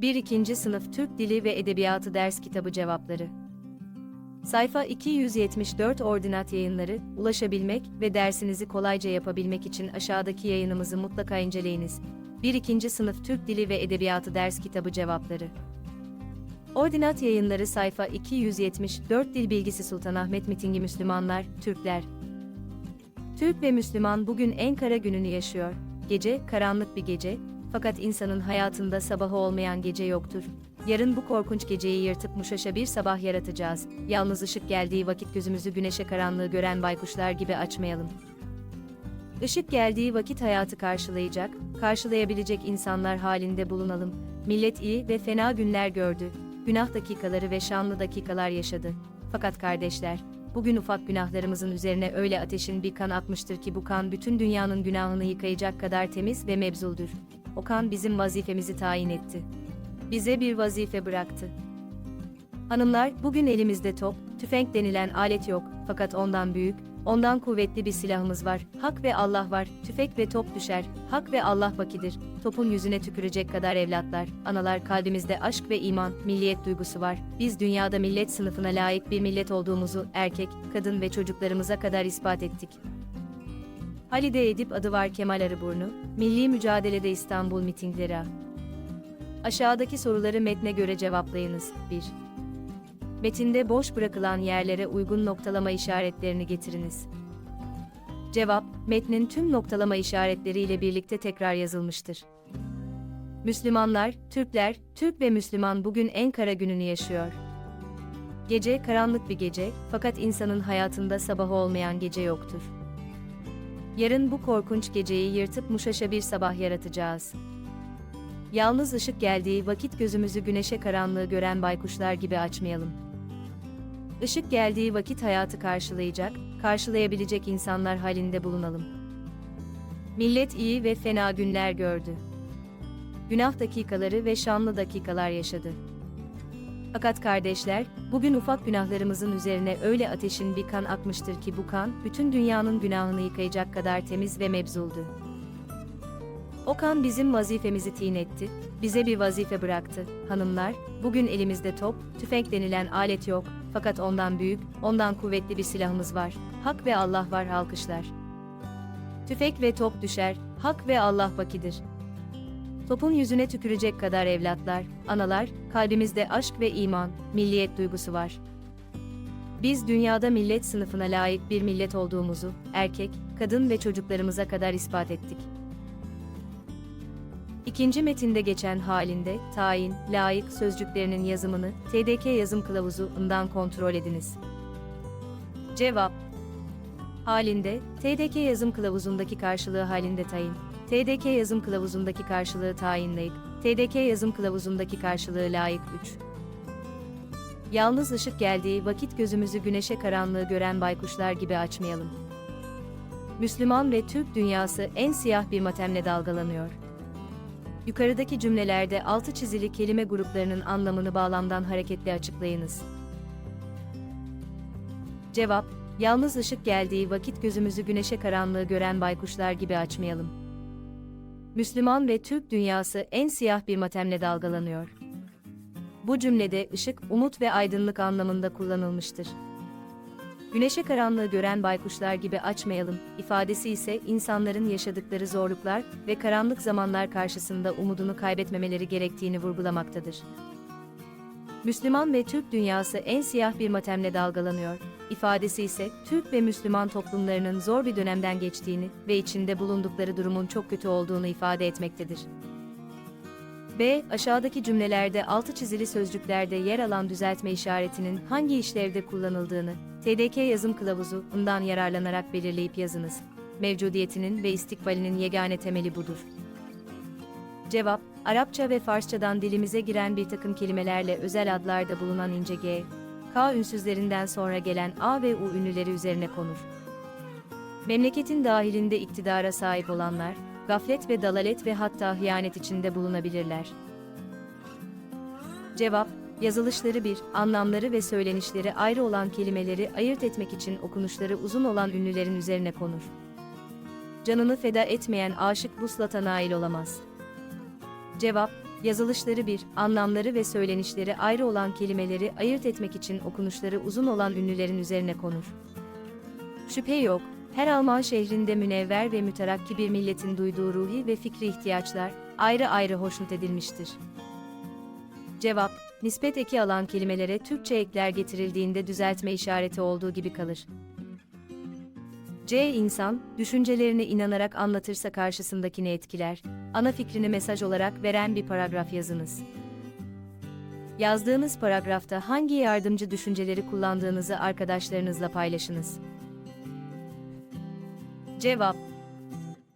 1-2. Sınıf Türk Dili ve Edebiyatı Ders Kitabı Cevapları Sayfa 274 Ordinat Yayınları, ulaşabilmek ve dersinizi kolayca yapabilmek için aşağıdaki yayınımızı mutlaka inceleyiniz. 1-2. Sınıf Türk Dili ve Edebiyatı Ders Kitabı Cevapları Ordinat Yayınları sayfa 274 Dil Bilgisi Sultanahmet Mitingi Müslümanlar, Türkler Türk ve Müslüman bugün en kara gününü yaşıyor. Gece, karanlık bir gece, fakat insanın hayatında sabahı olmayan gece yoktur. Yarın bu korkunç geceyi yırtıp muşaşa bir sabah yaratacağız. Yalnız ışık geldiği vakit gözümüzü güneşe karanlığı gören baykuşlar gibi açmayalım. Işık geldiği vakit hayatı karşılayacak, karşılayabilecek insanlar halinde bulunalım. Millet iyi ve fena günler gördü. Günah dakikaları ve şanlı dakikalar yaşadı. Fakat kardeşler, bugün ufak günahlarımızın üzerine öyle ateşin bir kan akmıştır ki bu kan bütün dünyanın günahını yıkayacak kadar temiz ve mebzuldür. O kan bizim vazifemizi tayin etti. Bize bir vazife bıraktı. Hanımlar, bugün elimizde top, tüfek denilen alet yok, fakat ondan büyük, ondan kuvvetli bir silahımız var. Hak ve Allah var, tüfek ve top düşer, hak ve Allah vakidir. Topun yüzüne tükürecek kadar evlatlar, analar kalbimizde aşk ve iman, milliyet duygusu var. Biz dünyada millet sınıfına layık bir millet olduğumuzu erkek, kadın ve çocuklarımıza kadar ispat ettik. Halide Edip adı var Kemal Arıburnu, Milli Mücadelede İstanbul mitingleri. Aşağıdaki soruları metne göre cevaplayınız. 1. Metinde boş bırakılan yerlere uygun noktalama işaretlerini getiriniz. Cevap, metnin tüm noktalama işaretleriyle birlikte tekrar yazılmıştır. Müslümanlar, Türkler, Türk ve Müslüman bugün en kara gününü yaşıyor. Gece karanlık bir gece, fakat insanın hayatında sabahı olmayan gece yoktur. Yarın bu korkunç geceyi yırtıp muşaşa bir sabah yaratacağız. Yalnız ışık geldiği vakit gözümüzü güneşe karanlığı gören baykuşlar gibi açmayalım. Işık geldiği vakit hayatı karşılayacak, karşılayabilecek insanlar halinde bulunalım. Millet iyi ve fena günler gördü. Günah dakikaları ve şanlı dakikalar yaşadı. Fakat kardeşler, bugün ufak günahlarımızın üzerine öyle ateşin bir kan akmıştır ki bu kan, bütün dünyanın günahını yıkayacak kadar temiz ve mebzuldu. O kan bizim vazifemizi tin etti, bize bir vazife bıraktı. Hanımlar, bugün elimizde top, tüfek denilen alet yok, fakat ondan büyük, ondan kuvvetli bir silahımız var. Hak ve Allah var alkışlar. Tüfek ve top düşer, hak ve Allah vakidir. Topun yüzüne tükürecek kadar evlatlar, analar, kalbimizde aşk ve iman, milliyet duygusu var. Biz dünyada millet sınıfına layık bir millet olduğumuzu, erkek, kadın ve çocuklarımıza kadar ispat ettik. İkinci metinde geçen halinde, tayin, layık sözcüklerinin yazımını TDK yazım kılavuzu'ndan kontrol ediniz. Cevap Halinde, TDK yazım kılavuzundaki karşılığı halinde tayin, TDK yazım kılavuzundaki karşılığı tayinlayık, TDK yazım kılavuzundaki karşılığı layık 3. Yalnız ışık geldiği vakit gözümüzü güneşe karanlığı gören baykuşlar gibi açmayalım. Müslüman ve Türk dünyası en siyah bir matemle dalgalanıyor. Yukarıdaki cümlelerde altı çizili kelime gruplarının anlamını bağlamdan hareketle açıklayınız. Cevap, yalnız ışık geldiği vakit gözümüzü güneşe karanlığı gören baykuşlar gibi açmayalım. Müslüman ve Türk dünyası en siyah bir matemle dalgalanıyor. Bu cümlede ışık, umut ve aydınlık anlamında kullanılmıştır. Güneşe karanlığı gören baykuşlar gibi açmayalım, ifadesi ise insanların yaşadıkları zorluklar ve karanlık zamanlar karşısında umudunu kaybetmemeleri gerektiğini vurgulamaktadır. Müslüman ve Türk dünyası en siyah bir matemle dalgalanıyor, ifadesi ise Türk ve Müslüman toplumlarının zor bir dönemden geçtiğini ve içinde bulundukları durumun çok kötü olduğunu ifade etmektedir. B. Aşağıdaki cümlelerde altı çizili sözcüklerde yer alan düzeltme işaretinin hangi işlevde kullanıldığını, TDK yazım kılavuzu'ndan yararlanarak belirleyip yazınız. Mevcudiyetinin ve istikbalinin yegane temeli budur. Cevap, Arapça ve Farsçadan dilimize giren bir takım kelimelerle özel adlarda bulunan ince G, K ünsüzlerinden sonra gelen A ve U ünlüleri üzerine konur. Memleketin dahilinde iktidara sahip olanlar, gaflet ve dalalet ve hatta hıyanet içinde bulunabilirler. Cevap, yazılışları bir, anlamları ve söylenişleri ayrı olan kelimeleri ayırt etmek için okunuşları uzun olan ünlülerin üzerine konur. Canını feda etmeyen aşık vuslata nail olamaz. Cevap, Yazılışları bir, anlamları ve söylenişleri ayrı olan kelimeleri ayırt etmek için okunuşları uzun olan ünlülerin üzerine konur. Şüphe yok, her Alman şehrinde münevver ve müterakki bir milletin duyduğu ruhi ve fikri ihtiyaçlar ayrı ayrı hoşnut edilmiştir. Cevap, nispet eki alan kelimelere Türkçe ekler getirildiğinde düzeltme işareti olduğu gibi kalır. C. insan, düşüncelerini inanarak anlatırsa karşısındakini etkiler. Ana fikrini mesaj olarak veren bir paragraf yazınız. Yazdığınız paragrafta hangi yardımcı düşünceleri kullandığınızı arkadaşlarınızla paylaşınız. Cevap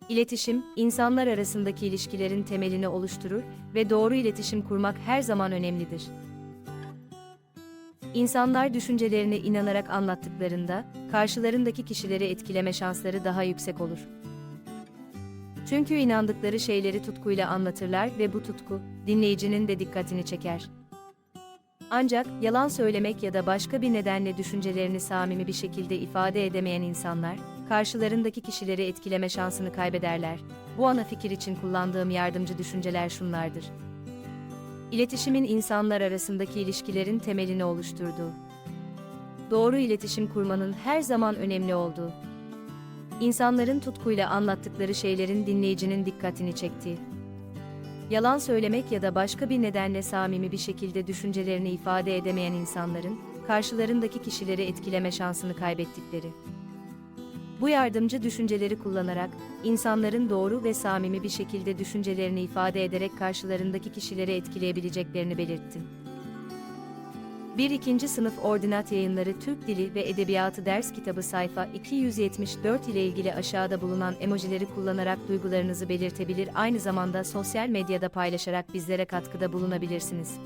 İletişim, insanlar arasındaki ilişkilerin temelini oluşturur ve doğru iletişim kurmak her zaman önemlidir. İnsanlar düşüncelerine inanarak anlattıklarında, karşılarındaki kişileri etkileme şansları daha yüksek olur. Çünkü inandıkları şeyleri tutkuyla anlatırlar ve bu tutku, dinleyicinin de dikkatini çeker. Ancak, yalan söylemek ya da başka bir nedenle düşüncelerini samimi bir şekilde ifade edemeyen insanlar, karşılarındaki kişileri etkileme şansını kaybederler. Bu ana fikir için kullandığım yardımcı düşünceler şunlardır. İletişimin insanlar arasındaki ilişkilerin temelini oluşturduğu. Doğru iletişim kurmanın her zaman önemli olduğu. İnsanların tutkuyla anlattıkları şeylerin dinleyicinin dikkatini çektiği. Yalan söylemek ya da başka bir nedenle samimi bir şekilde düşüncelerini ifade edemeyen insanların, karşılarındaki kişileri etkileme şansını kaybettikleri. Bu yardımcı düşünceleri kullanarak, insanların doğru ve samimi bir şekilde düşüncelerini ifade ederek karşılarındaki kişileri etkileyebileceklerini. Bir ikinci sınıf ordinat yayınları Türk Dili ve Edebiyatı ders kitabı sayfa 274 ile ilgili aşağıda bulunan emojileri kullanarak duygularınızı belirtebilir aynı zamanda sosyal medyada paylaşarak bizlere katkıda bulunabilirsiniz.